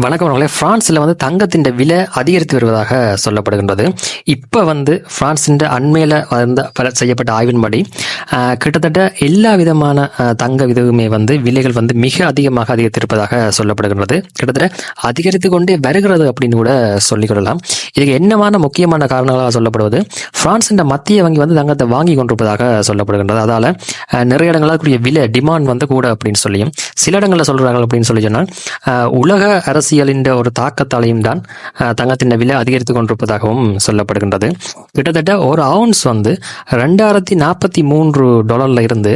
வணக்கம் அவர்களே. பிரான்ஸில் வந்து தங்கத்தின் விலை அதிகரித்து வருவதாக சொல்லப்படுகின்றது. இப்போ வந்து பிரான்ஸின் அண்மையில் வந்த செய்யப்பட்ட ஆய்வின்படி கிட்டத்தட்ட எல்லா விதமான தங்க விதவுமே வந்து விலைகள் வந்து மிக அதிகமாக அதிகரித்திருப்பதாக சொல்லப்படுகின்றது. கிட்டத்தட்ட அதிகரித்து கொண்டே வருகிறது அப்படின்னு கூட சொல்லிக்கொள்ளலாம் இதுக்கு என்னமான முக்கியமான காரணங்களாக சொல்லப்படுவது பிரான்ஸின் மத்திய வங்கி வந்து தங்கத்தை வாங்கி கொண்டிருப்பதாக சொல்லப்படுகின்றது. அதால் நிறைய இடங்களில் கூடிய விலை டிமாண்ட் வந்து கூட அப்படின்னு சொல்லியும் சில இடங்களில் சொல்கிறார்கள் அப்படின்னு சொல்லி சொன்னால் உலக உலக அரசியலின் ஒரு தாக்கத்தாலையும் தான் தங்கத்தின் விலை அதிகரித்து கொண்டிருப்பதாகவும் சொல்லப்படுகின்றது. கிட்டத்தட்ட ஒரு அவுன்ஸ் வந்து ரெண்டாயிரத்தி நாற்பத்தி மூன்று டாலர்ல இருந்து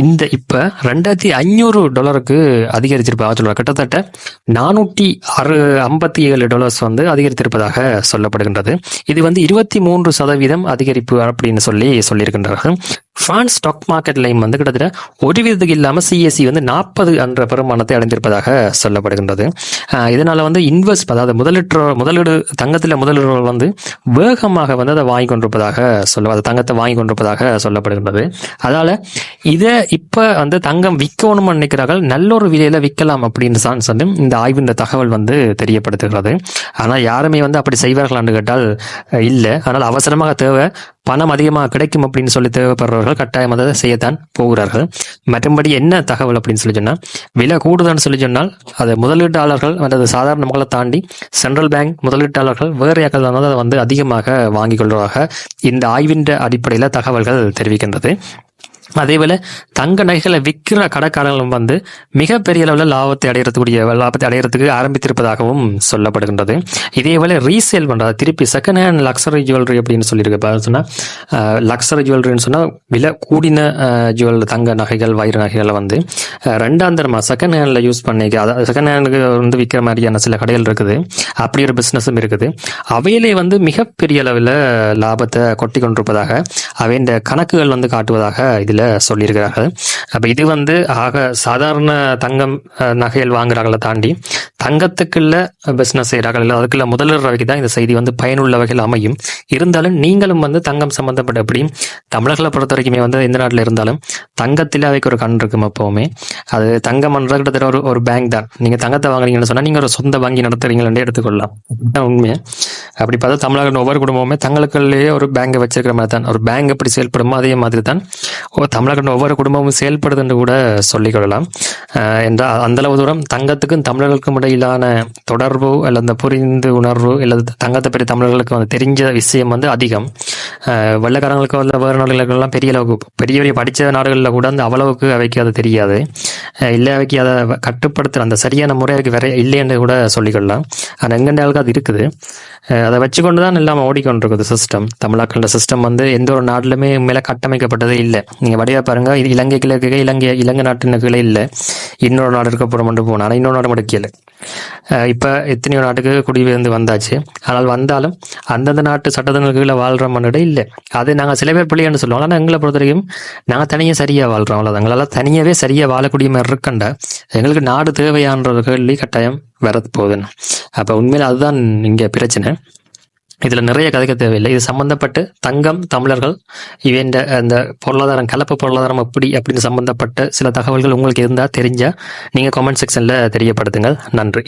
இந்த இப்போ ரெண்டாயிரத்தி ஐநூறு டாலருக்கு அதிகரிச்சிருப்பதாக சொல்றாங்க கிட்டத்தட்ட நானூற்றி அறு ஐம்பத்தி ஏழு டாலர்ஸ் வந்து அதிகரித்திருப்பதாக சொல்லப்படுகின்றது. இது வந்து இருபத்தி மூன்று சதவீதம் அதிகரிப்பு அப்படின்னு சொல்லி சொல்லியிருக்கின்றார்கள். பிரான்ஸ் ஸ்டாக் மார்க்கெட் லைம் வந்து கிட்டத்தட்ட ஒரு விதத்துக்கு இல்லாமல் சிஎஸ்சி வந்து நாற்பது என்ற பெருமானத்தை அடைந்திருப்பதாக சொல்லப்படுகின்றது. இதனால் வந்து இன்வெஸ்ட் அதாவது முதலீட்டு முதலீடு தங்கத்தில் முதலீடுகள் வந்து வேகமாக வந்து அதை வாங்கி கொண்டிருப்பதாக சொல்ல அதை தங்கத்தை வாங்கி கொண்டிருப்பதாக சொல்லப்படுகின்றது. அதனால் இதை இப்போ வந்து தங்கம் விற்கணும்னு நினைக்கிறார்கள் நல்ல ஒரு விலையில் விற்கலாம் அப்படின்னு தான் சொல்லி இந்த ஆய்வின் தகவல் வந்து தெரியப்படுத்துகிறது. ஆனால் யாருமே வந்து அப்படி செய்வார்களான்னு கேட்டால் இல்லை. ஆனால் அவசரமாக தேவை பணம் அதிகமாக கிடைக்கும் அப்படின்னு சொல்லி தேவைப்படுறவர்கள் கட்டாயம் அதை செய்யத்தான் போகிறார்கள். மற்றபடி என்ன தகவல் அப்படின்னு சொல்லி சொன்னால் விலை கூடுதான்னு சொல்லி சொன்னால் அது முதலீட்டாளர்கள் அல்லது சாதாரண மக்களை தாண்டி சென்ட்ரல் பேங்க் முதலீட்டாளர்கள் வேறு யாக்கள் வந்து அதை வந்து அதிகமாக வாங்கிக் கொள்வதாக இந்த ஆய்வின் அடிப்படையில் தகவல்கள் தெரிவிக்கின்றது. அதேபோல தங்க நகைகளை விற்கிற கடைக்காரர்களும் வந்து மிகப்பெரிய அளவில் லாபத்தை அடையிறதுக்குரிய லாபத்தை அடையறதுக்கு ஆரம்பித்திருப்பதாகவும் சொல்லப்படுகின்றது. இதேபோல ரீசேல் பண்ணுறது திருப்பி செகண்ட் ஹேண்ட் லக்ஸரி ஜுவல்லரி அப்படின்னு சொல்லியிருக்கு சொன்னால் லக்ஸரி ஜுவல்லரின்னு சொன்னால் விலை கூடின ஜுவல் தங்க நகைகள் வைர நகைகளை வந்து ரெண்டாம் தரமாக செகண்ட் ஹேண்டில் யூஸ் பண்ணிக்க அதாவது செகண்ட் ஹேண்டுக்கு வந்து விற்கிற மாதிரியான சில கடைகள் இருக்குது. அப்படி ஒரு பிஸ்னஸும் இருக்குது. அவையிலே வந்து மிகப்பெரிய அளவில் லாபத்தை கொட்டி கொண்டிருப்பதாக இந்த கணக்குகள் வந்து காட்டுவதாக இதில் சொல்லியிருக்கிறார்கள். அப்போ இது வந்து ஆக சாதாரண தங்கம் நகைகள் வாங்குறாங்களை தாண்டி தங்கத்துக்குள்ள பிஸ்னஸ் செய்கிறார்கள் இல்லை அதுக்குள்ள முதலீடு வகைக்கு தான் இந்த செய்தி வந்து பயனுள்ள வகையில் அமையும். இருந்தாலும் நீங்களும் வந்து தங்கம் சம்பந்தப்பட்ட எப்படி தமிழர்களை பொறுத்த வரைக்குமே வந்து எந்த நாட்டில் இருந்தாலும் தங்கத்தில் அவைக்கு ஒரு கண் இருக்கும் எப்பவுமே அது தங்கம் கிட்டத்தட்ட ஒரு ஒரு பேங்க் தான். நீங்கள் தங்கத்தை வாங்குறீங்கன்னு சொன்னால் நீங்கள் ஒரு சொந்த வங்கி நடத்துறீங்களே எடுத்துக்கொள்ளலாம். உண்மையை? உண்மை அப்படி பார்த்தா தமிழக ஒவ்வொரு குடும்பமுமே தங்களுக்குள்ளேயே ஒரு பேங்கை வச்சிருக்கிற மாதிரி தான் ஒரு பேங்க் எப்படி செயல்படுமோ அதே மாதிரி தான் ஓ தமிழக ஒவ்வொரு குடும்பமும் செயல்படுது என்று கூட சொல்லிக்கொள்ளலாம் என்றால் அந்தளவு தூரம் தங்கத்துக்கும் தமிழர்களுக்கும் இடையிலான தொடர்பு அல்லது அந்த புரிந்து உணர்வு அல்லது தங்கத்தை பற்றி தமிழர்களுக்கு வந்து தெரிஞ்ச விஷயம் வந்து அதிகம். வெள்ளக்காரங்களுக்கு வெள்ளைக்காரங்களுக்கு வந்து வேறு நாடுகளுக்கெல்லாம் பெரிய அளவுக்கு பெரிய பெரிய படித்த நாடுகளில் கூட அந்த அவ்வளவுக்கு அவைக்கு அது தெரியாது. இல்லை அவைக்கு அதை கட்டுப்படுத்துகிற அந்த சரியான முறை அவைக்கு வேற இல்லைன்னு கூட சொல்லிக்கொள்ளலாம் ஆனால் எங்கெண்டாளுக்கு அது இருக்குது. அதை வச்சுக்கொண்டு தான் எல்லாம் ஓடிக்கொண்டிருக்குது சிஸ்டம் தமிழாக்களோட சிஸ்டம் வந்து எந்த ஒரு நாட்டிலுமே மேலே கட்டமைக்கப்பட்டதே இல்லை. நீங்கள் வடிவாக பாருங்கள் இது இலங்கைக்குள்ள இருக்க இலங்கை இலங்கை நாட்டின் கீழே இல்லை. இன்னொரு நாடு இருக்க போகிற மட்டும் போனால் ஆனால் இன்னொரு நாடு மட்டும் கீழே. இப்போ எத்தனையோ நாட்டுக்கு குடிபெயர்ந்து வந்தாச்சு. ஆனால் வந்தாலும் அந்தந்த நாட்டு சட்டத்தினர்களை வாழ்கிற மண்ணிட இல்லை. அது நாங்கள் சில பேர் பிள்ளைன்னு சொல்லுவோம் ஆனால் எங்களை பொறுத்த வரைக்கும் நாங்கள் தனியாக சரியாக வாழ்கிறோம் அவ்வளோதான் எங்களால் தனியாகவே சரியாக வாழக்கூடிய மாதிரி இருக்கண்டா. எங்களுக்கு நாடு தேவையான்றவர்கள் ஒரு கேள்வி கட்டாயம். வரது போகுதுன்னு. அப்போ உண்மையில் அதுதான் இங்கே பிரச்சனை. இதில் நிறைய கதைக்க தேவையில்லை. இது சம்பந்தப்பட்டு தங்கம் தமிழர்கள் இவன் அந்த பொருளாதாரம் கலப்பு பொருளாதாரம் எப்படி அப்படின்னு சம்பந்தப்பட்ட சில தகவல்கள் உங்களுக்கு இருந்தால் தெரிஞ்சால் நீங்கள் கமெண்ட் செக்ஷனில் தெரியப்படுத்துங்கள். நன்றி.